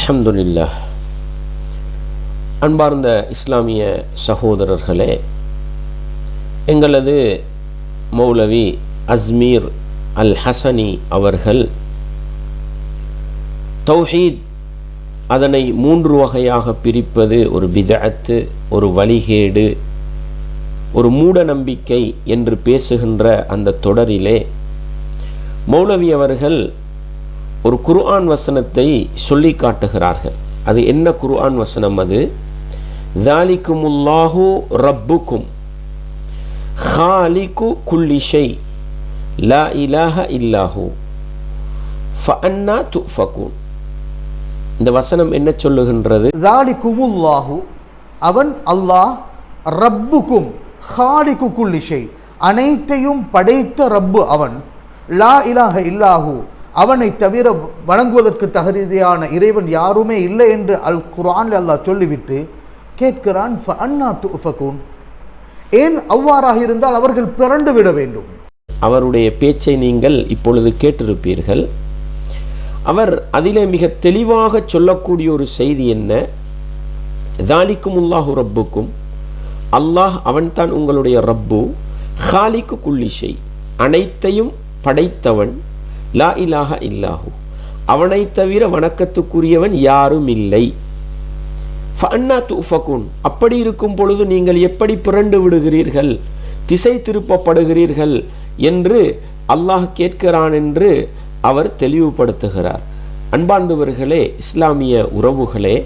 அல்ஹம்துலில்லா அன்பார்ந்த இஸ்லாமிய சகோதரர்களே எங்களது மௌலவி அஸ்மீர் அல் ஹசனி அவர்கள் தௌஹீத் அதனை மூன்று வகையாக பிரிப்பது ஒரு பிதஅத்து ஒரு வழிகேடு ஒரு மூட நம்பிக்கை என்று பேசுகின்ற அந்த தொடரிலே மௌலவி அவர்கள் ஒரு குர்ஆன் வசனத்தை சொல்லி காட்டுகிறார்கள். அது என்ன குர்ஆன் வசனம் அது? தாலிக்குமுல்லாஹு ரப்புக்கும் ஹாலிக்கு குல்லிஷை லா இலாஹ இல்லாஹு ஃபஅன்னா துஃபகுன் இந்த வசனம் என்ன சொல்லுகின்றது? தாலிக்குமுல்லாஹு அவன் அல்லாஹ் ரப்புக்கும் ஹாலிக்கு குல்லிஷை அனைத்தையும் படைத்த ரப்பு அவன். லா இலாஹ இல்லாஹு அவனை தவிர வணங்குவதற்கு தகுதியான இறைவன் யாருமே இல்லை என்று அல் குரான் அல்லாஹ் சொல்லிவிட்டு கேட்கிறான் ஃபஅன்னா துஃபகுன். ஏன் அவ்வாறாக இருந்தால் அவர்கள் பிறண்டு விட வேண்டும். அவருடைய பேச்சை நீங்கள் இப்பொழுது கேட்டிருப்பீர்கள். அவர் அதிலே மிக தெளிவாக சொல்லக்கூடிய ஒரு செய்தி என்ன? தாலிக்கும் உல்லாஹு ரப்புக்கும். அல்லாஹ் அவன்தான் உங்களுடைய ரப்பு. ஹாலிக்கு குள்ளிஷை அனைத்தையும் படைத்தவன் லா இலாஹ இல்லாஹு. அவனை தவிர வணக்கத்துக்குரியவன் யாரும் இல்லை. ஃபன்னா துஃபகுன். அப்படி இருக்கும் பொழுது நீங்கள் எப்படி புரண்டு விடுகிறீர்கள்? திசை திருப்பப்படுகிறீர்கள் என்று அல்லாஹ் கேட்கிறான் என்று அவர் தெளிவுபடுத்துகிறார். அன்பார்ந்தவர்களே இஸ்லாமிய உறவுகளே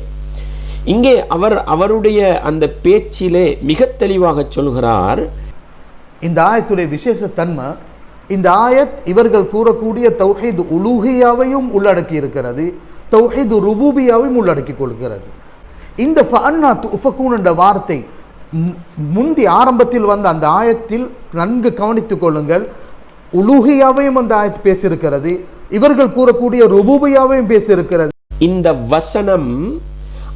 இங்கே அவர் அவருடைய அந்த பேச்சிலே மிக தெளிவாக சொல்கிறார். இந்த ஆயத்துடைய விசேஷ தன்மை இந்த ஆயத் இவர்கள் கூறக்கூடிய தௌஹீது உலூஹியாவையும் உள்ளடக்கி இருக்கிறது தௌஹீது ருபூபியாவையும் உள்ளடக்கி கொள்கிறது. இந்த ஃபஅன்னா துஃபகூன் என்ற வார்த்தை மு- முந்தி ஆரம்பத்தில் வந்த அந்த ஆயத்தில் நன்கு கவனித்துக் கொள்ளுங்கள். உலூஹியாவையும் அந்த ஆயத் பேசியிருக்கிறது இவர்கள் கூறக்கூடிய ருபூபியாவையும் பேசியிருக்கிறது. இந்த வசனம்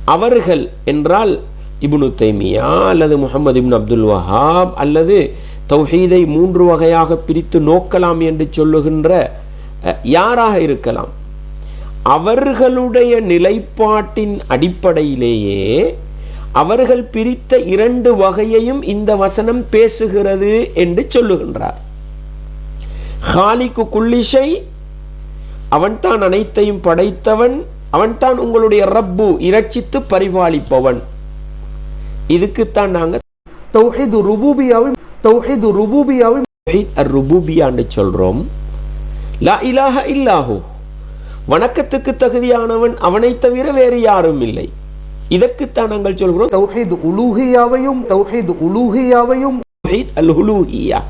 அவர்கள் என்றால் இபுனு தைமியா அல்லது முகமது இப்னு அப்துல் வஹாப் அல்லது தௌஹீதை மூன்று வகையாக பிரித்து நோக்கலாம் என்று சொல்லுகின்ற யாராக இருக்கலாம்? அவர்களுடைய நிலைப்பாட்டின் அடிப்படையிலேயே அவர்கள் பிரித்த இரண்டு வகையையும் இந்த வசனம் பேசுகிறது என்று சொல்லுகின்றார். ஹாலிக்கு குள்ளிஷை அவன்தான் அனைத்தையும் படைத்தவன் அவன்தான் உங்களுடைய ரப்பு இரட்சித்து பரிபாலிப்பவன். இதுக்குத்தான் நாங்கள் தௌஹிது ருபூபியாவையும் தௌஹீது ருபூபியாவையும் அர் ருபூபியான்னு சொல்றோம். லா இலாஹ இல்லாஹு. வணக்கத்துக்கு தகுதியானவன் அவனை தவிர வேறு யாரும் இல்லை. இதற்குத்தான் நாங்கள் சொல்கிறோம். தௌஹீது உலூஹியாவையும் தௌஹீது உலூஹியாவையும். அல் ஹுலூஹியா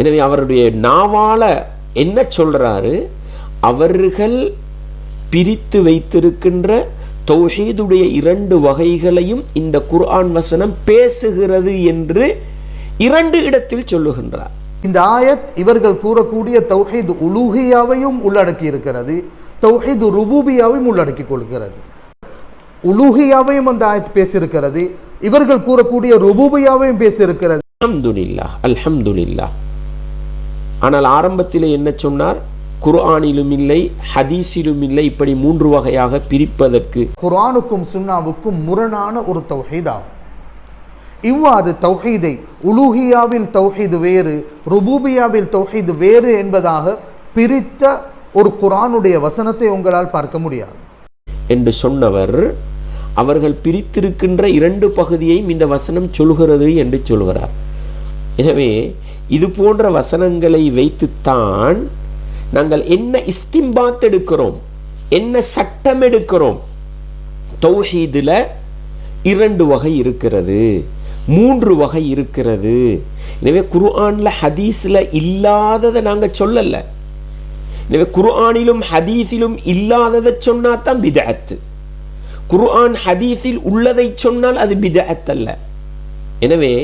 எனவே அவருடைய நாவால என்ன சொல்றாரு? அவர்கள் பிரித்து வைத்திருக்கின்ற தௌஹீதுடைய இரண்டு வகைகளையும் இந்த குர்ஆன் வசனம் பேசுகிறது என்று இரண்டு இடத்தில் சொல்லுகின்றார். இந்த ஆயத் இவர்கள் கூறக்கூடிய தௌஹீது உலூஹியாவையும் உள்ளடக்கி இருக்கிறது தௌஹீது ருபூபியாவையும் உள்ளடக்கி கொள்கிறது. உலூஹியாவையும் அந்த ஆயத் பேசியிருக்கிறது இவர்கள் கூறக்கூடிய ருபூபியாவையும் பேசியிருக்கிறது. அல்ஹம்துலில்லாஹ் அல்ஹம்துலில்லாஹ். ஆனால் ஆரம்பத்திலே என்ன சொன்னார்? குர்ஆனிலும் இல்லை ஹதீஸிலும் இல்லை இப்படி மூன்று வகையாக பிரிப்பதற்கு. குர்ஆனுக்கும் சுன்னாவுக்கும் முரணான ஒரு தௌஹீத் ஆகும் இவ்வாறு தௌஹீதை உலூஹியாவில் தௌஹீது வேறு ருபூபியாவில் தௌஹீது வேறு என்பதாக பிரித்த ஒரு குரானுடைய வசனத்தை உங்களால் பார்க்க முடியாது. என்று சொன்னவர் அவர்கள் பிரித்திருக்கின்ற இரண்டு பகுதியையும் இந்த வசனம் சொல்கிறது என்று சொல்கிறார். எனவே இது போன்ற வசனங்களை வைத்துத்தான் நாங்கள் என்ன இஸ்திம்பாத் எடுக்கிறோம் என்ன சட்டம் எடுக்கிறோம். தௌஹீதில் இரண்டு வகை இருக்கிறது. மூன்று வகை இருக்கிறது. எனவே குர்ஆனில் ஹதீஸ்ல இல்லாததை நாங்கள் சொல்லலை. எனவே குர்ஆனிலும் ஹதீஸிலும் இல்லாததை சொன்னால் தான் பிதஅத்து குர்ஆன் ஹதீஸில் உள்ளதை சொன்னால் அது பிதஅத் அல்ல. எனவே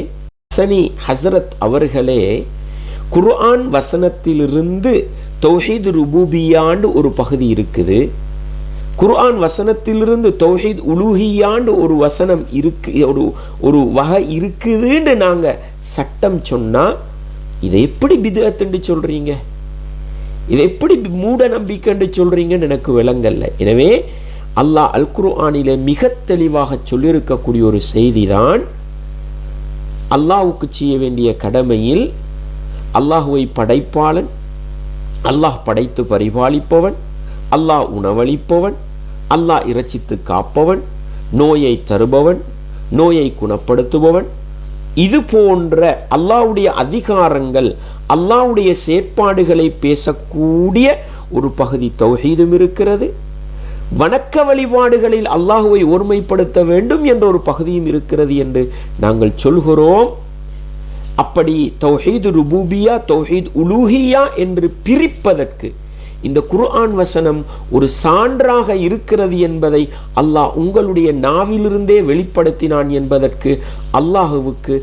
ஹசனி ஹசரத் அவர்களே குர்ஆன் வசனத்திலிருந்து தொஹீது ருபூபியாண்டு ஒரு பகுதி இருக்குது. குர்ஆன் வசனத்திலிருந்து தொஹீத் உலூஹியாண்டு ஒரு வசனம் இருக்கு ஒரு ஒரு வகை இருக்குதுன்னு நாங்கள் சட்டம் சொன்னால் இதை எப்படி பிதுகத்துண்டு சொல்கிறீங்க இதை எப்படி மூட நம்பிக்கைன்னு சொல்கிறீங்கன்னு எனக்கு விளங்கல்ல எனவே அல்லாஹ் அல் குர்ஆனிலே மிக தெளிவாக சொல்லியிருக்கக்கூடிய ஒரு செய்திதான் அல்லாஹுக்கு செய்ய வேண்டிய கடமையில் அல்லாஹுவை படைப்பாளன் அல்லாஹ் படைத்து பரிபாலிப்பவன் அல்லாஹ் உணவளிப்பவன் அல்லாஹ் இரட்சித்து காப்பவன் நோயை தருபவன் நோயை குணப்படுத்துபவன். இது போன்ற அல்லாஹ்வுடைய அதிகாரங்கள் அல்லாஹ்வுடைய செயற்பாடுகளை பேசக்கூடிய ஒரு பகுதி தௌஹீதும் இருக்கிறது. வணக்க வழிபாடுகளில் அல்லாஹுவை ஒருமைப்படுத்த வேண்டும் என்ற ஒரு பகுதியும் இருக்கிறது என்று நாங்கள் சொல்கிறோம். அப்படி தௌஹீது ருபூபியா தௌஹீத் உலூஹியா என்று பிரிப்பதற்கு இந்த குர்ஆன் வசனம் ஒரு சான்றாக இருக்கிறது என்பதை அல்லாஹ் உங்களுடைய நாவிலிருந்தே வெளிப்படுத்தினான் என்பதற்கு அல்லாஹுவுக்கு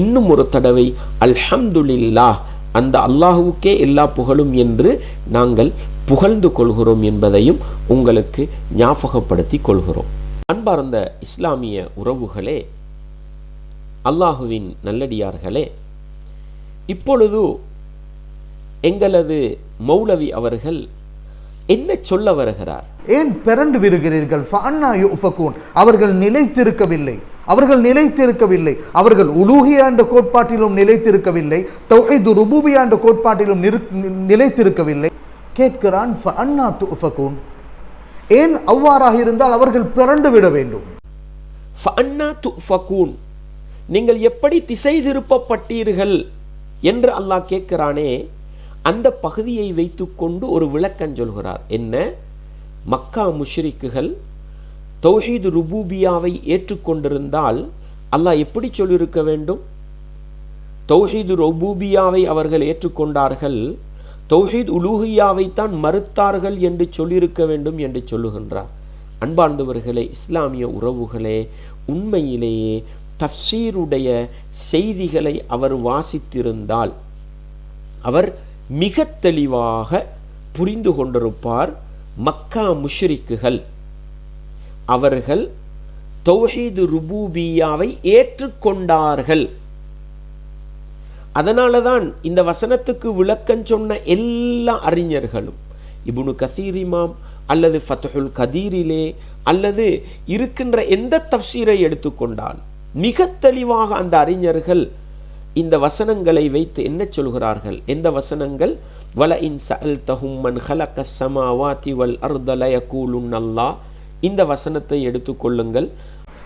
இன்னும் ஒரு தடவை அல்ஹம்துலில்லா அந்த அல்லாஹுவுக்கே எல்லா புகழும் என்று நாங்கள் புகழ்ந்து கொள்கிறோம் என்பதையும் உங்களுக்கு ஞாபகப்படுத்தி கொள்கிறோம். அன்பார்ந்த இஸ்லாமிய உறவுகளே அல்லாஹுவின் நல்லடியார்களே இப்பொழுது எங்களது மௌலவி அவர்கள் என்ன சொல்ல வருகிறார்? ஏன் பிறண்டு விடுகிறீர்கள்? அவர்கள் நிலைத்திருக்கவில்லை. அவர்கள் நிலைத்திருக்கவில்லை. அவர்கள் உலூஹியா என்ற கோட்பாட்டிலும் நிலைத்திருக்கவில்லை. தௌஹீது ருபூபியா என்ற கோட்பாட்டிலும் நிலைத்திருக்கவில்லை. கேட்கிறான் ஃபஅன்னா துஃபகூன் ஏன் அவ்வாறாக இருந்தால் அவர்கள் பிறண்டு விட வேண்டும்? ஃபஅன்னா துஃபகூன் நீங்கள் எப்படி திசை திருப்பப்பட்டீர்கள்? என்று அல்லாஹ் கேட்கிறானே அந்த பகுதியை வைத்துக்கொண்டு ஒரு விளக்கம் சொல்கிறார். என்ன? மக்கா முஷ்ரிக்குகள் தௌஹீது ருபூபியாவை ஏற்றுக்கொண்டிருந்தால் அல்லாஹ் எப்படி சொல்லியிருக்க வேண்டும்? தௌஹீது ருபூபியாவை அவர்கள் ஏற்றுக்கொண்டார்கள். தௌஹீத் உலூஹியாவை தான் மறுத்தார்கள் என்று சொல்லியிருக்க வேண்டும் என்று சொல்லுகின்றார். அன்பார்ந்தவர்களே இஸ்லாமிய உறவுகளே உண்மையிலேயே தஃசீருடைய செய்திகளை அவர் வாசித்திருந்தால் அவர் மிக தெளிவாக புரிந்து கொண்டிருப்பார் மக்கா முஷ்ரிக்குகள். அவர்கள் தௌஹீது ருபூபியாவை ஏற்றுக்கொண்டார்கள். அதனால தான் இந்த வசனத்துக்கு விளக்கம் சொன்ன எல்லா அறிஞர்களும் இபுனு கசீர் இமாம் அல்லது ஃபத்ஹுல் கதீரிலே அல்லது இருக்கின்ற எந்த தஃசீரை எடுத்துக்கொண்டால் மிக தெளிவாக அந்த அறிஞர்கள் இந்த வசனங்களை வைத்து என்ன சொல்கிறார்கள் எந்த வசனங்கள் வல இன் சஅல் தஹும் மன் ஹலக்க சமாவாதி வல் அர்த லயகூலுன் அல்லாஹ் இந்த வசனத்தை எடுத்துக்கொள்ளுங்கள்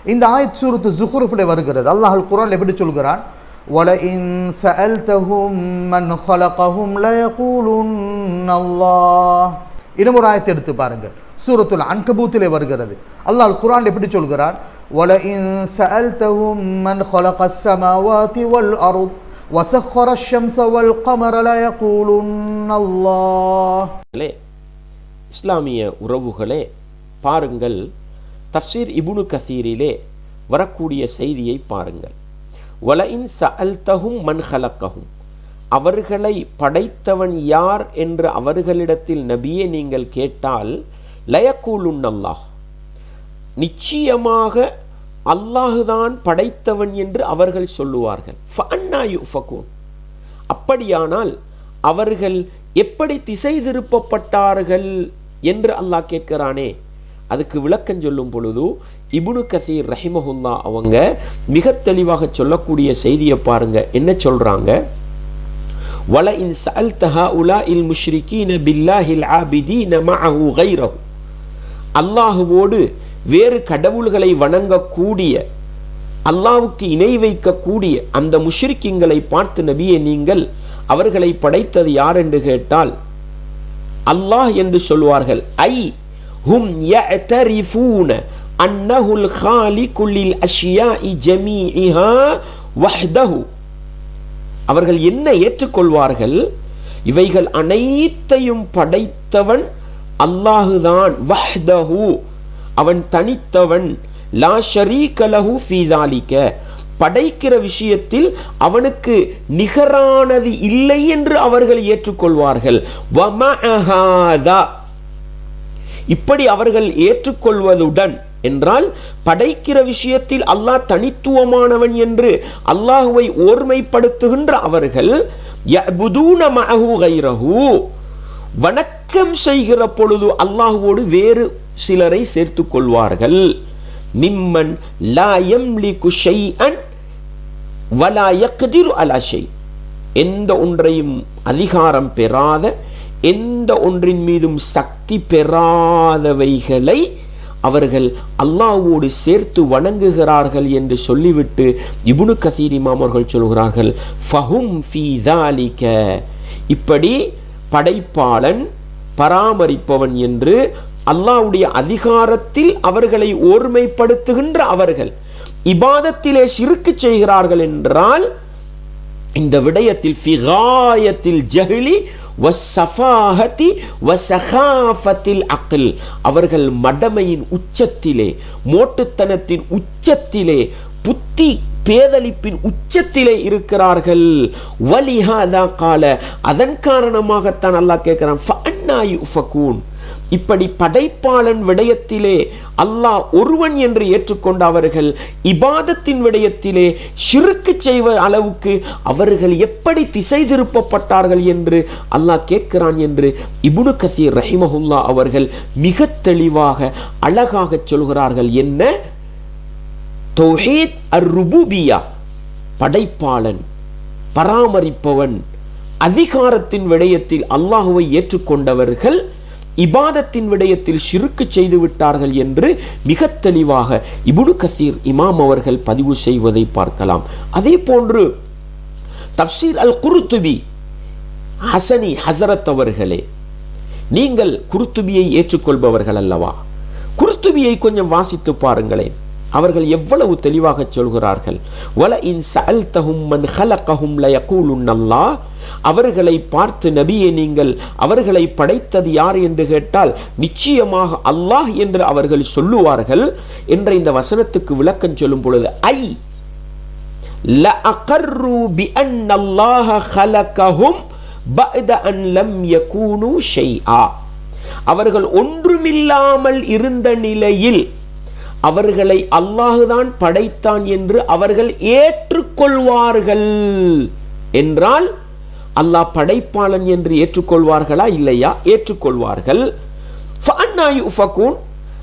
இந்த ஆயத் சூரத்து ஜுஹ்ருஃபில் வருகிறது அல்லாஹ் குர்ஆன் எப்படி சொல்கிறான் وَلَئِن سَأَلْتَهُم مَّنْ خَلَقَهُمْ لَيَقُولُنَّ اللَّهُ இன்னும் ஒரு ஆயத்தை எடுத்து பாருங்கள் சூரத்துல் அன்கபூத்திலே வருகிறது அல்லாஹ் குர்ஆன் எப்படி சொல்கிறான் وَلَئِن سَأَلْتَهُم مَّنْ خَلَقَ السَّمَاوَاتِ وَالْأَرْضَ وَسَخَّرَ الشَّمْسَ وَالْقَمَرَ لَيَقُولُنَّ اللَّهُ களே, இஸ்லாமிய உறவுகளே பாருங்கள் தஃப்சீர் இப்னு கசீரிலே வரக்கூடிய செய்தியை பாருங்கள் வலஇன் சஅல்தஹும் மன் ஹலக்கஹும் அவர்களை படைத்தவன் யார் என்று அவர்களிடத்தில் நபியே நீங்கள் கேட்டால் லயக்கூலுன் அல்லாஹ் நிச்சயமாக அல்லாஹுதான் படைத்தவன் என்று அவர்கள் சொல்லுவார்கள். ஃபஅன்னா யுஃபகூன். அப்படியானால் அவர்கள் எப்படி திசை திருப்பப்பட்டார்கள் என்று அல்லாஹ் கேட்கிறானே. அதுக்கு விளக்கம் சொல்லும் பொழுது இபுனு கசீர் ரஹிமஹுல்லா அவங்க மிக தெளிவாக சொல்லக்கூடிய செய்தியை பாருங்க. என்ன சொல்றாங்க? வல இன் சஅல்தஹா உலா இல் முஷ்ரிகீன பில்லாஹில் ஆபிதீன மஅஹு கைரஹு. அல்லாஹுவோடு வேறு கடவுள்களை வணங்கக்கூடிய அல்லாவுக்கு இணை வைக்கக்கூடிய அந்த முஷ்ரிக்கிங்களை பார்த்து நபியை நீங்கள் அவர்களை படைத்தது யார் என்று கேட்டால் அல்லாஹ் என்று சொல்வார்கள். ஐ ஹும் யஅதரிஃபூன அன்னஹுல் காலிகு லில் அஷ்யாஇ ஜமீஇஹா வஹ்தஹு. அவர்கள் என்ன ஏற்றுக்கொள்வார்கள்? இவைகள் அனைத்தையும் படைத்தவன் அல்லாஹுதான் வஹ்தஹு. அவன் தனித்தவன். லா ஷரீக லஹு படைக்கிற விஷயத்தில் அவனுக்கு நிகரானது இல்லை என்று அவர்கள் ஏற்றுக்கொள்வார்கள். வமஅஹாதா இப்படி அவர்கள் ஏற்றுக்கொள்வதுடன் என்றால் படைக்கிற விஷயத்தில் அல்லாஹ் தனித்துவமானவன் என்று அல்லாஹுவை ஓர்மைப்படுத்துகின்ற அவர்கள் கைரஹு. வணக்கம் செய்கிற பொழுது அல்லாஹுவோடு வேறு சிலரை சேர்த்து கொள்வார்கள். மிம்மன் லாயம் லி குஷை வலா யக்திரு அலா எந்த ஒன்றையும் அதிகாரம் பெறாத எந்த ஒன்றின் மீதும் சக்தி பெறாதவைகளை அவர்கள் அல்லாவோடு சேர்த்து வணங்குகிறார்கள் என்று சொல்லிவிட்டு இபுனு கசீர் இமாம் அவர்கள் சொல்கிறார்கள் ஃபஹும் ஃபீ இப்படி படைப்பாளன் பராமரிப்பவன் என்று அல்லாஹ்வுடைய அதிகாரத்தில் அவர்களை ஓர்மைப்படுத்துகின்ற அவர்கள் இபாதத்திலே சிறுக்கு செய்கிறார்கள் என்றால் இந்த விடயத்தில் ஃபிகாயத்தில் ஜஹ்லி வசஃபாஹதி வசஹாஃபத்தில் அக்கில் அவர்கள் மடமையின் உச்சத்திலே மோட்டுத்தனத்தின் உச்சத்திலே புத்தி பேதலிப்பின் உச்சத்திலே இருக்கிறார்கள். வலிஹாதா கால அதன் காரணமாகத்தான் அல்லாஹ் கேட்குறான் ஃபஅன்னா யுஃபகூன். இப்படி படைப்பாளன் விடயத்திலே அல்லாஹ் ஒருவன் என்று ஏற்றுக்கொண்ட அவர்கள் இபாதத்தின் விடயத்திலே சிறுக்கு செய்வ அளவுக்கு அவர்கள் எப்படி திசை திருப்பப்பட்டார்கள் என்று அல்லாஹ் கேட்கிறான் என்று இபுனு கசீர் ரஹிமஹுல்லா அவர்கள் மிக தெளிவாக அழகாக சொல்கிறார்கள். என்ன? தௌஹீத் அர் ருபூபியா படைப்பாளன் பராமரிப்பவன் அதிகாரத்தின் விடயத்தில் அல்லாஹுவை ஏற்றுக்கொண்டவர்கள் இபாதத்தின் விடயத்தில் சிறுக்கு செய்து விட்டார்கள் என்று மிக தெளிவாக இபுனு கசீர் இமாம் அவர்கள் பதிவு செய்வதை பார்க்கலாம். அதே போன்று தப்சீர் அல் குருத்துபி ஹசனி ஹசரத் அவர்களே நீங்கள் குருத்துபியை ஏற்றுக்கொள்பவர்கள் அல்லவா? குருத்துபியை கொஞ்சம் வாசித்து பாருங்களேன். அவர்கள் எவ்வளவு தெளிவாக சொல்கிறார்கள். வல இன் சல் தகும் மன் ஹலகஹும் லயகூலுன்னல்லா. அவர்களை பார்த்து நபியை நீங்கள் அவர்களை படைத்தது யார்? என்று கேட்டால் நிச்சயமாக அல்லாஹ் என்று அவர்கள் சொல்லுவார்கள். என்ற இந்த வசனத்துக்கு விளக்கம் சொல்லும் பொழுது ஐ ல அகர்ரு பி அன் அல்லாஹ ஹலகஹும் பஅத அன் லம் யகூனு ஷைஆ. அவர்கள் ஒன்றுமில்லாமல் இருந்த நிலையில் அவர்களை அல்லாஹுதான் படைத்தான் என்று அவர்கள் ஏற்றுக்கொள்வார்கள். என்றால் அல்லாஹ் படைப்பாளன் என்று ஏற்றுக்கொள்வார்களா இல்லையா? ஏற்றுக்கொள்வார்கள்.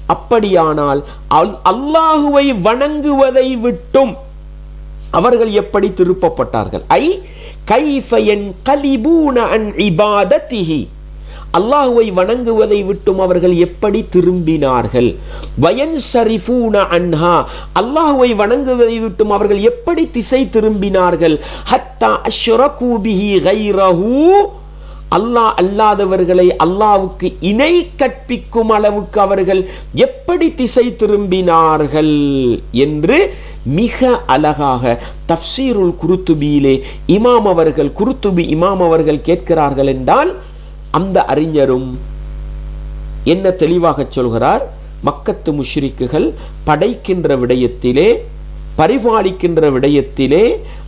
அப்படியானால் அல்- அல்லாஹுவை வணங்குவதை விட்டும் அவர்கள் எப்படி திருப்பப்பட்டார்கள்? ஐ கைஃபயன் கலிபூன அன் இபாதத்திஹி. அல்லாஹுவை வணங்குவதை விட்டும் அவர்கள் எப்படி திரும்பினார்கள்? வயன் சரிஃபூன அன்ஹா. அல்லாஹுவை வணங்குவதை விட்டும் அவர்கள் எப்படி திசை திரும்பினார்கள்? ஹத்தா அஷ்ரகூபிஹி கைரஹூ. அல்லாஹ் அல்லாதவர்களை அல்லாவுக்கு இணை கற்பிக்கும் அளவுக்கு அவர்கள் எப்படி திசை திரும்பினார்கள் என்று மிக அழகாக தஃசீருல் குருத்துபியிலே இமாம் அவர்கள் குருத்துபி இமாம் அவர்கள் கேட்கிறார்கள் என்றால் அந்த அறிஞரும் என்ன தெளிவாக சொல்கிறார்? மக்கத்து முஷ்ரிக்குகள் படைக்கின்ற விடயத்திலே பரிபாலிக்கின்ற விடயத்திலே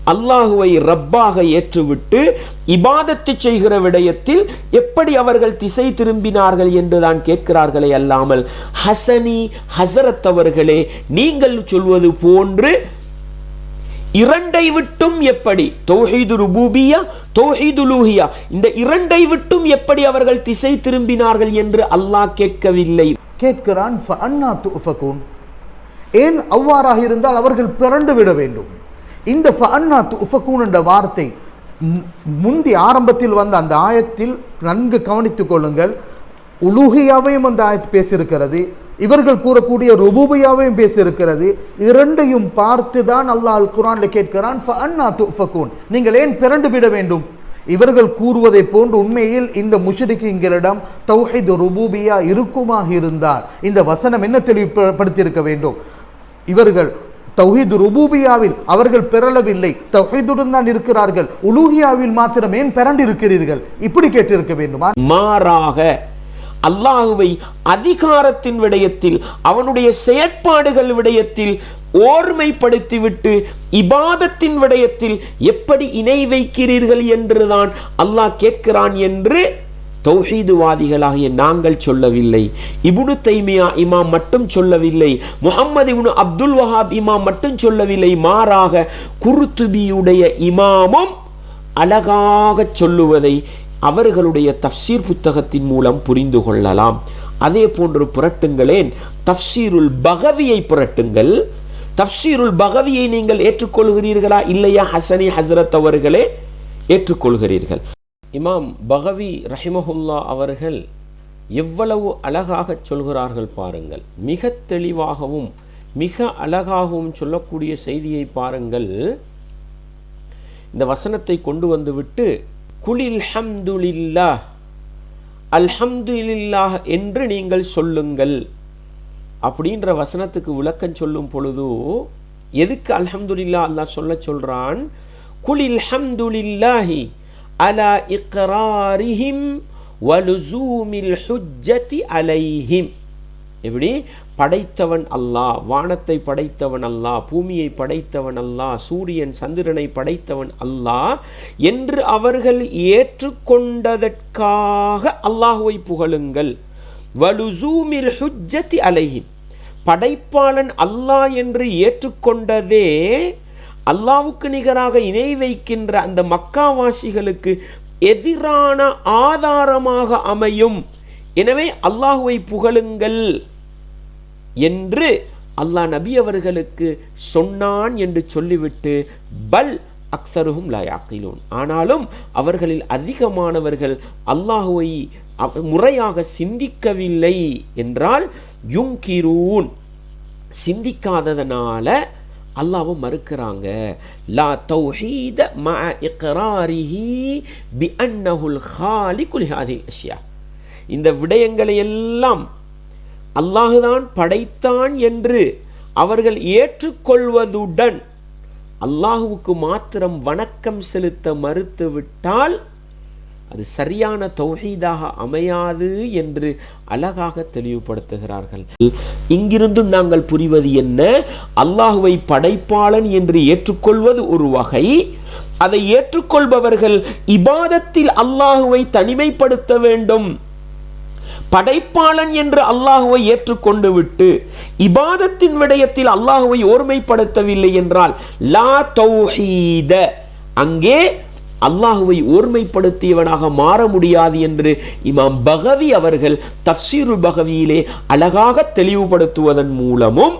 அல்லாஹுவை ரப்பாக ஏற்றுவிட்டு இபாதத்து செய்கிற விடயத்தில் எப்படி அவர்கள் திசை திரும்பினார்கள் என்று தான் கேட்கிறார்களே அல்லாமல் ஹசனி ஹசரத் அவர்களே நீங்கள் சொல்வது போன்று இரண்டை விட்டும் எப்படி? தௌஹீது ருபூபியா தௌஹீது லூஹியா. இந்த இரண்டை விட்டும் எப்படி அவர்கள் திசை திரும்பினார்கள் என்று அல்லாஹ் கேட்கவில்லை. கேட்கிறான் ஃபஅன்னா துஃபகூன். ஏன் அவ்வாறாக இருந்தால் அவர்கள் பிறண்டு விட வேண்டும். இந்த ஃபஅன்னா துஃபகூன் என்ற வார்த்தை மு- முந்தி ஆரம்பத்தில் வந்த அந்த ஆயத்தில் நன்கு கவனித்துக் கொள்ளுங்கள். உலூஹியாவையும் அந்த ஆயத்து பேசியிருக்கிறது. இவர்கள் கூறக்கூடிய ருபூபியாவையும் பேசியிருக்கிறது. இரண்டையும் பார்த்து தான் அல்லாஹ் அல் குரான்ல கேட்கிறான் துஃபகூன். நீங்கள் ஏன் பிறண்டு விட வேண்டும்? இவர்கள் கூறுவதை போன்று உண்மையில் இந்த முஷ்ரிக்குகளிடம் தௌஹித் ருபூபியா இருக்குமாக இருந்தால் இந்த வசனம் என்ன தெளிவுபடுத்தியிருக்க வேண்டும்? இவர்கள் தௌஹீத் ருபூபியாவில் அவர்கள் பெறலவில்லை தௌஹீதுடன் தான் இருக்கிறார்கள். உலூகியாவில் மாத்திரம் ஏன் பிறண்டு இருக்கிறீர்கள் இப்படி கேட்டிருக்க வேண்டுமா? மாறாக அல்லாஹுவை அதிகாரத்தின் விடயத்தில் அவனுடைய செயற்பாடுகள் விடயத்தில் ஓர்மைப்படுத்திவிட்டு இபாதத்தின் விடயத்தில் எப்படி இணை வைக்கிறீர்கள் என்றுதான் அல்லாஹ் கேட்கிறான் என்று தௌஹீதுவாதிகளாகிய நாங்கள் சொல்லவில்லை. இபுனு தைமியா இமாம் மட்டும் சொல்லவில்லை. முகமது இபுனு அப்துல் வஹாப் இமாம் மட்டும் சொல்லவில்லை. மாறாக குருத்துபியுடைய இமாமும் அழகாக சொல்லுவதை அவர்களுடைய தஃசீர் புத்தகத்தின் மூலம் புரிந்து கொள்ளலாம். அதே போன்று புரட்டுங்களேன். தஃசீருல் பகவியை புரட்டுங்கள். தஃசீருல் பகவியை நீங்கள் ஏற்றுக்கொள்கிறீர்களா? இல்லையா? ஹசனி ஹசரத் அவர்களே ஏற்றுக்கொள்கிறீர்கள். இமாம் பகவி ரஹிமஹுல்லா அவர்கள் எவ்வளவு அழகாக சொல்கிறார்கள் பாருங்கள். மிக தெளிவாகவும் மிக அழகாகவும் சொல்லக்கூடிய செய்தியை பாருங்கள். இந்த வசனத்தை கொண்டு வந்துவிட்டு குலில் ஹம்துலில்லா அல்ஹம்துலில்லாஹ் என்று நீங்கள் சொல்லுங்கள். அப்படின்ற வசனத்துக்கு விளக்கம் சொல்லும் பொழுது எதுக்கு அல்ஹம்துலில்லா அல்லாஹ் சொல்ல சொல்கிறான் குலில் ஹம்துலில்லாஹி அலா இக்ராரிஹிம் வலுசூமில் ஹுஜ்ஜதி அலைஹிம். எப்படி? படைத்தவன் அல்லாஹ் வானத்தை படைத்தவன் அல்லாஹ் பூமியை படைத்தவன் அல்லாஹ் சூரியன் சந்திரனை படைத்தவன் அல்லாஹ் என்று அவர்கள் ஏற்றுக்கொண்டதற்காக அல்லாஹுவை புகழுங்கள். வலுசூமில் ஹுஜ்ஜத்தி அலைஹிம். படைப்பாளன் அல்லாஹ் என்று ஏற்றுக்கொண்டதே அல்லாவுக்கு நிகராக இணை வைக்கின்ற அந்த மக்காவாசிகளுக்கு எதிரான ஆதாரமாக அமையும். எனவே அல்லாஹுவை புகழுங்கள். என்று அல்லாஹ் நபி அவர்களுக்கு சொன்னான் என்று சொல்லிவிட்டு பல் அக்சருகும் லயாக்கிலோன் ஆனாலும் அவர்களில் அதிகமானவர்கள் அல்லாஹுவை முறையாக சிந்திக்கவில்லை என்றால் யுங்கிரூன் சிந்திக்காததனால அல்லாஹ்வை மறுக்கிறாங்க லா தௌஹீத ம இக்ராரிஹி பி அன்னஹுல் ஹாலிகுல் ஹாதில் அஷ்யா. இந்த விடயங்களை எல்லாம் அல்லாஹுதான் படைத்தான் என்று அவர்கள் ஏற்றுக்கொள்வதுடன் அல்லாஹுவுக்கு மாத்திரம் வணக்கம் செலுத்த மறுத்துவிட்டால் அது சரியான தொகைதாக அமையாது என்று அழகாக தெளிவுபடுத்துகிறார்கள். இங்கிருந்து நாங்கள் புரிவது என்ன? அல்லாஹுவை படைப்பாளன் என்று ஏற்றுக்கொள்வது ஒரு வகை அதை ஏற்றுக்கொள்பவர்கள் இபாதத்தில் அல்லாஹுவை தனிமைப்படுத்த வேண்டும். படைப்பாளன் என்று அல்லாஹுவை ஏற்றுக்கொண்டு விட்டு இபாதத்தின் விடயத்தில் அல்லாஹுவை ஓர்மைப்படுத்தவில்லை என்றால் லா தௌஹீத. அங்கே அல்லாஹுவை ஓர்மைப்படுத்தியவனாக மாற முடியாது என்று இமாம் பகவி அவர்கள் தப்சீருல் பகவியிலே அழகாக தெளிவுபடுத்துவதன் மூலமும்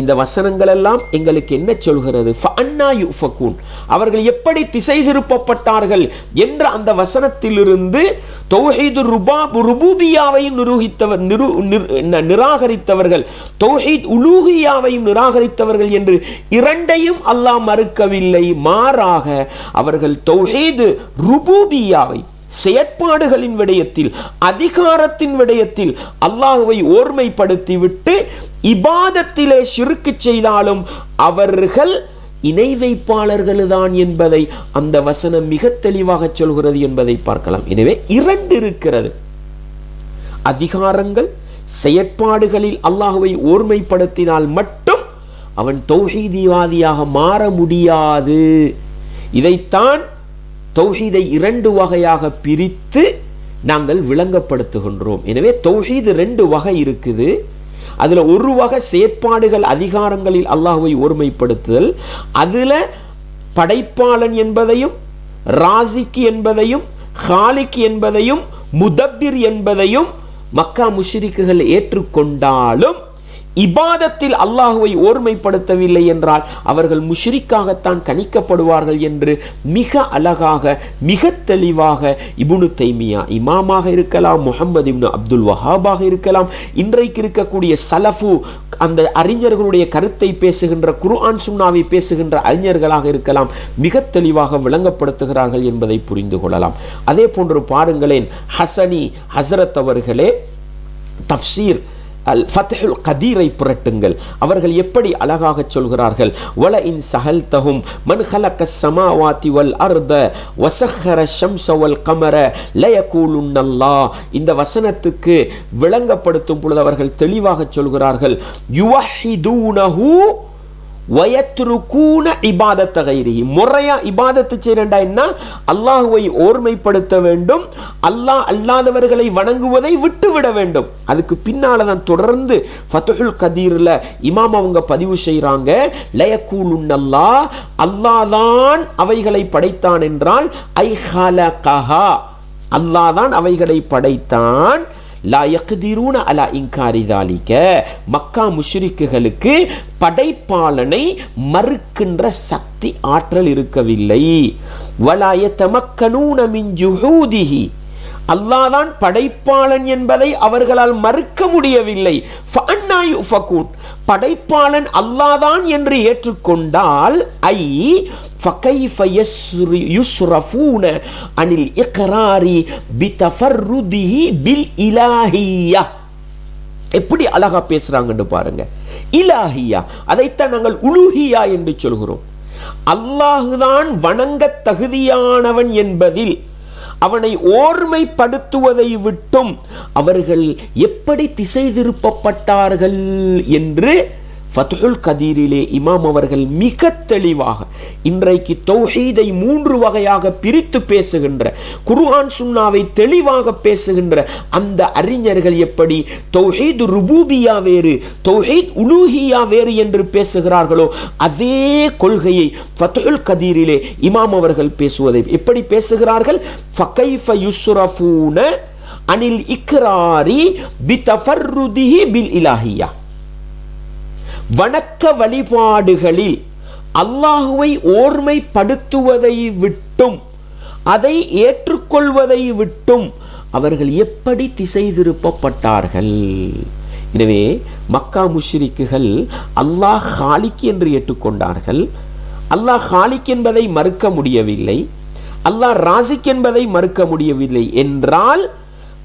இந்த வசனங்களெல்லாம் எங்களுக்கு என்ன சொல்கிறது? ஃபஅன்னா யுஃபகூன். அவர்கள் எப்படி திசை திருப்பப்பட்டார்கள் என்ற அந்த வசனத்திலிருந்து தௌஹீது ருபா ருபூபியாவையும் நிரூகித்தவர் நிரு நிராகரித்தவர்கள் தௌஹீத் உலூகியாவையும் நிராகரித்தவர்கள் என்று இரண்டையும் அல்லாஹ் மறுக்கவில்லை. மாறாக அவர்கள் தௌஹீது ருபூபியாவை செயற்பாடுகளின் விடயத்தில் அதிகாரத்தின் விடயத்தில் அல்லாஹுவை ஓர்மைப்படுத்திவிட்டு இபாதத்திலே சிறுக்கு செய்தாலும் அவர்கள் இணை வைப்பாளர்கள்தான் என்பதை அந்த வசனம் மிக தெளிவாக சொல்கிறது என்பதை பார்க்கலாம். எனவே இரண்டு இருக்கிறது. அதிகாரங்கள் செயற்பாடுகளில் அல்லாஹுவை ஓர்மைப்படுத்தினால் மட்டும் அவன் தௌஹீதிவாதியாக மாற முடியாது. இதைத்தான் தௌஹீதை இரண்டு வகையாக பிரித்து நாங்கள் விளங்கப்படுத்துகின்றோம். எனவே தௌஹீது ரெண்டு வகை இருக்குது. அதில் ஒரு வகை செயற்பாடுகள் அதிகாரங்களில் அல்லாஹுவை ஒருமைப்படுத்துதல் அதில் படைப்பாளன் என்பதையும் ராசிக்கு என்பதையும் ஹாலிக் என்பதையும் முதப்பிர் என்பதையும் மக்கா முஷிரிக்குகள் ஏற்றுக்கொண்டாலும் இபாதத்தில் அல்லாஹுவை ஓர்மைப்படுத்தவில்லை என்றால் அவர்கள் முஷ்ரிக்காகத்தான் கணிக்கப்படுவார்கள் என்று மிக அழகாக மிக தெளிவாக இபுனு தைமியா இமாமாக இருக்கலாம் முகமது இப்னு அப்துல் வஹாபாக இருக்கலாம். இன்றைக்கு இருக்கக்கூடிய சலஃபு அந்த அறிஞர்களுடைய கருத்தை பேசுகின்ற குர்ஆன் சுன்னாவை பேசுகின்ற அறிஞர்களாக இருக்கலாம் மிக தெளிவாக விளங்கப்படுத்துகிறார்கள் என்பதை புரிந்து கொள்ளலாம். அதே போன்று பாருங்களேன் ஹசனி ஹசரத் அவர்களே தஃப்சீர் அல் ஃபத்ஹுல் கதீரை புரட்டுங்கள். அவர்கள் எப்படி அழகாக சொல்கிறார்கள்? வல இன் சஹல்தஹும் மன் ஹலக்க சமாவாத்தி வல் அர்த வசஹர ஷம்ஸ வல் கமர லயகூலுன்னல்லா. இந்த வசனத்துக்கு விளங்கப்படுத்தும் பொழுது அவர்கள் தெளிவாக சொல்கிறார்கள். யுவஹிதூனஹூ வயத்ருக்கூன இபாதத்த கைரிஹி முறையா இபாதத்து செய்யறண்டா என்ன? அல்லாஹுவை ஓர்மைப்படுத்த வேண்டும். அல்லாஹ் அல்லாதவர்களை வணங்குவதை விட்டுவிட வேண்டும். அதுக்கு பின்னால தான் தொடர்ந்து ஃபத்துஹுல் கதீரில் இமாம் அவங்க பதிவு செய்றாங்க. லயக்கூலுன்னல்லா அல்லாஹ் தான் அவைகளை படைத்தான் என்றால் ஐ ஹலகஹா. அல்லாஹ் தான் அவைகளை படைத்தான். லா யக்திரூன அலா இங்காரி தாலிக்க மக்கா முஷ்ரிக்குகளுக்கு படைப்பாளனை மறுக்கின்ற சக்தி ஆற்றல் இருக்கவில்லை. வலாய தமக்கனூன மின் ஜுஹூதிஹி. அல்லாதான் படைப்பாளன் என்பதை அவர்களால் மறுக்க முடியவில்லை. ஃபஅன்னா யுஃபகூன். படைப்பாளன் அல்லாதான் என்று ஏற்றுக்கொண்டால் ஐ فكيف يسر- يصرفون عن الإقرار بتفرده بالإلهية எப்படி அழகா பேசுறாங்கன்னு பாருங்க இலாஹியா அதைத்தான் நாங்கள் உலுஹியா என்று சொல்கிறோம் அல்லாஹுதான் வணங்க தகுதியானவன் என்பதில் அவனை ஓர்மைப்படுத்துவதை விட்டும் அவர்கள் எப்படி திசை திருப்பப்பட்டார்கள் என்று ஃபத்ஹுல் கதீரிலே இமாம் அவர்கள் மிக தெளிவாக இன்றைக்கு தௌஹீதை மூன்று வகையாக பிரித்து பேசுகின்ற குர்ஹான் சுன்னாவை தெளிவாக பேசுகின்ற அந்த அறிஞர்கள் எப்படி தௌஹீத் ருபூபியா வேறு தௌஹீத் உலூஹியா வேறு என்று பேசுகிறார்களோ அதே கொள்கையை ஃபத்துல் கதீரிலே இமாம் அவர்கள் பேசுவதை எப்படி பேசுகிறார்கள்? ஃபகைஃப யுஸ்ரஃபூன அனில் இக்ராரி பிதஃபர்ருதிஹி பில் இலாஹியா. வணக்க வழிபாடுகளில் அல்லாஹுவை ஓர்மைப்படுத்துவதை விட்டும் அதை ஏற்றுக்கொள்வதை விட்டும் அவர்கள் எப்படி திசை திருப்பப்பட்டார்கள் எனவே மக்கா முஷ்ரிக்குகள் அல்லாஹ் ஹாலிக் என்று ஏற்றுக்கொண்டார்கள். அல்லாஹ் ஹாலிக் என்பதை மறுக்க முடியவில்லை. அல்லாஹ் ராசிக் என்பதை மறுக்க முடியவில்லை. என்றால்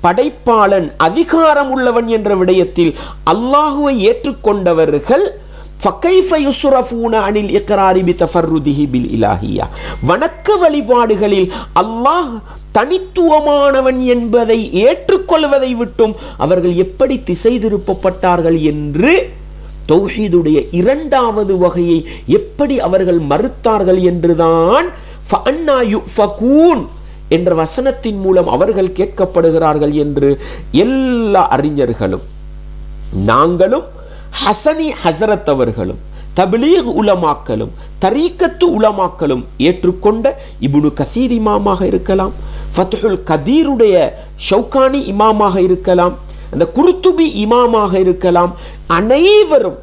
படைப்பாளன் அதிகாரம் உள்ளவன் என்ற விடயத்தில் அல்லாஹுவை ஏற்றுக்கொண்டவர்கள் அனில் இக்கராரிபி தஃபர்ருதிஹி பில் இலாஹியா. வணக்க வழிபாடுகளில் அல்லாஹ் தனித்துவமானவன் என்பதை ஏற்றுக்கொள்வதை விட்டும் அவர்கள் எப்படி திசை திருப்பப்பட்டார்கள் என்று தௌஹீதுடைய இரண்டாவது வகையை எப்படி அவர்கள் மறுத்தார்கள் என்றுதான் ஃபன்னா யுஃபகூன் என்ற வசனத்தின் மூலம் அவர்கள் கேட்கப்படுகிறார்கள் என்று எல்லா அறிஞர்களும் நாங்களும் ஹசனி ஹசரத் அவர்களும் தபிலீக் உலமாக்களும் தரீக்கத்து உலமாக்களும் ஏற்றுக்கொண்ட இபுனு கசீர் இமாமாக இருக்கலாம் ஃபத்ஹுல் கதீருடைய ஷவுகானி இமாமாக இருக்கலாம் அந்த குருத்துபி இமாமாக இருக்கலாம் அனைவரும்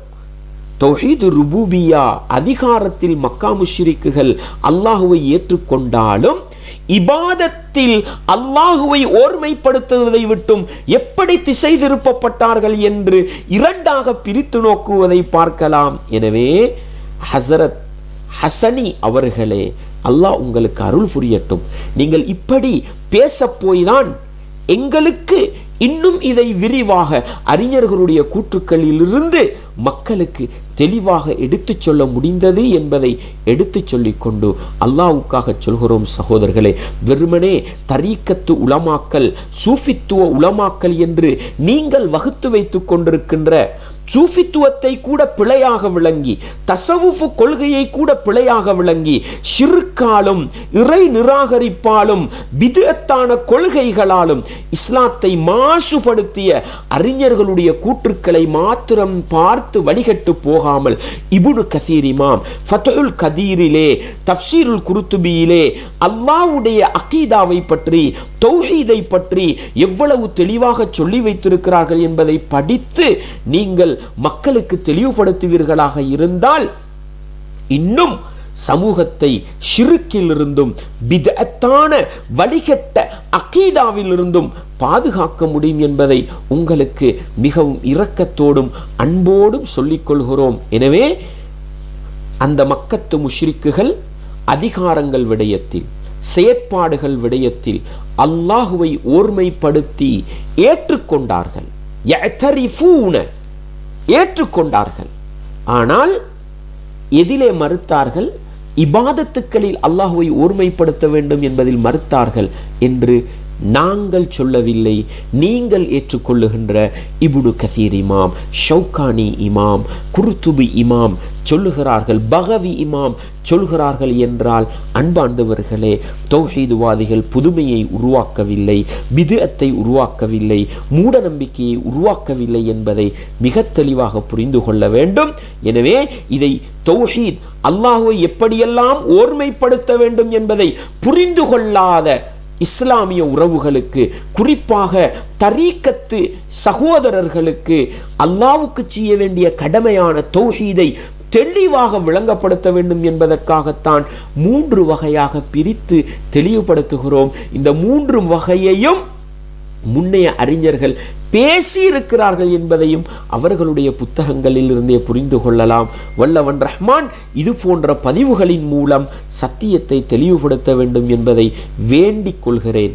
தொஹீது ருபூபியா அதிகாரத்தில் மக்கா முஷ்ரிக்குகள் அல்லாஹுவை ஏற்றுக்கொண்டாலும் இபாதத்தில் அல்லாஹுவை ஓர்மைப்படுத்துவதை விட்டும் எப்படி திசை திருப்பப்பட்டார்கள் என்று இரண்டாக பிரித்து நோக்குவதை பார்க்கலாம். எனவே ஹசரத் ஹசனி அவர்களே அல்லாஹ் உங்களுக்கு அருள் புரியட்டும். நீங்கள் இப்படி பேசப் போய்தான் எங்களுக்கு இன்னும் இதை விரிவாக அறிஞர்களுடைய கூற்றுக்களிலிருந்து மக்களுக்கு தெளிவாக எடுத்துச் சொல்ல முடிந்தது என்பதை எடுத்துச் சொல்லிக் கொண்டு அல்லாவுக்காக சொல்கிறோம் சகோதரர்களே வெறுமனே தரீக்கத்து உலமாக்கல் சூஃபித்துவ உலமாக்கல் என்று நீங்கள் வகுத்து வைத்து கொண்டிருக்கின்ற சூஃபித்துவத்தை கூட பிழையாக விளங்கி தசவுஃபு கொள்கையை கூட பிழையாக விளங்கி ஷிர்காலும் இறை நிராகரிப்பாலும் விதத்தான கொள்கைகளாலும் இஸ்லாத்தை மாசுபடுத்திய அறிஞர்களுடைய கூற்றுக்களை மாத்திரம் பார்த்து வழிகட்டு போகாமல் இபுனு கசீரிமாம் ஃபத்துல் கதீரிலே தப்சீருல் குருத்துபியிலே அல்லாவுடைய அகீதாவை பற்றி தௌஹீதை பற்றி எவ்வளவு தெளிவாக சொல்லி வைத்திருக்கிறார்கள் என்பதை படித்து நீங்கள் மக்களுக்கு தெளிவுபடுத்துவீர்களாக இருந்தால் இன்னும் சமூகத்தை ஷிருக்கிலிருந்தும் பிதத்தான வழிகட்ட அகீதாவிலிருந்தும் பாதுகாக்க முடியும் என்பதை உங்களுக்கு மிகவும் இரக்கத்தோடும் அன்போடும் சொல்லிக்கொள்கிறோம். எனவே அந்த மக்கத்து முஷ்ரிக்குகள் அதிகாரங்கள் விடயத்தில் செயற்பாடுகள் விடயத்தில் அல்லாஹுவை ஓர்மைப்படுத்தி ஏற்றுக்கொண்டார்கள். ஏற்றுக்கொண்டார்கள். ஆனால் எதிலே மறுத்தார்கள் இபாதத்துக்களில் அல்லாஹுவை ஒருமைப்படுத்த வேண்டும் என்பதில் மறுத்தார்கள் என்று நாங்கள் சொல்லவில்லை நீங்கள் ஏற்றுக்கொள்ளுகின்ற இபுனு கசீர் இமாம் ஷவுகானி இமாம் குருத்துபி இமாம் சொல்லுகிறார்கள் பகவி இமாம் சொல்கிறார்கள் என்றால் அன்பார்ந்தவர்களே தௌஹீதுவாதிகள் புதுமையை உருவாக்கவில்லை பிதுஅத்தை உருவாக்கவில்லை மூட நம்பிக்கையை உருவாக்கவில்லை என்பதை மிக தெளிவாக புரிந்து கொள்ள வேண்டும். எனவே இதை தௌஹீத் அல்லாஹுவை எப்படியெல்லாம் ஓர்மைப்படுத்த வேண்டும் என்பதை புரிந்து கொள்ளாத இஸ்லாமிய உறவுகளுக்கு குறிப்பாக தரீக்கத்து சகோதரர்களுக்கு அல்லாவுக்கு செய்ய வேண்டிய கடமையான தௌஹீதை தெளிவாக விளங்கப்படுத்த வேண்டும் என்பதற்காகத்தான் மூன்று வகையாக பிரித்து தெளிவுபடுத்துகிறோம். இந்த மூன்று வகையையும் முன்னைய அறிஞர்கள் பேசியிருக்கிறார்கள் என்பதையும் அவர்களுடைய புத்தகங்களில் இருந்தே புரிந்து கொள்ளலாம். வல்லவன் ரஹ்மான் இது போன்ற பதிவுகளின் மூலம் சத்தியத்தை தெளிவுபடுத்த வேண்டும் என்பதை வேண்டிக் கொள்கிறேன்.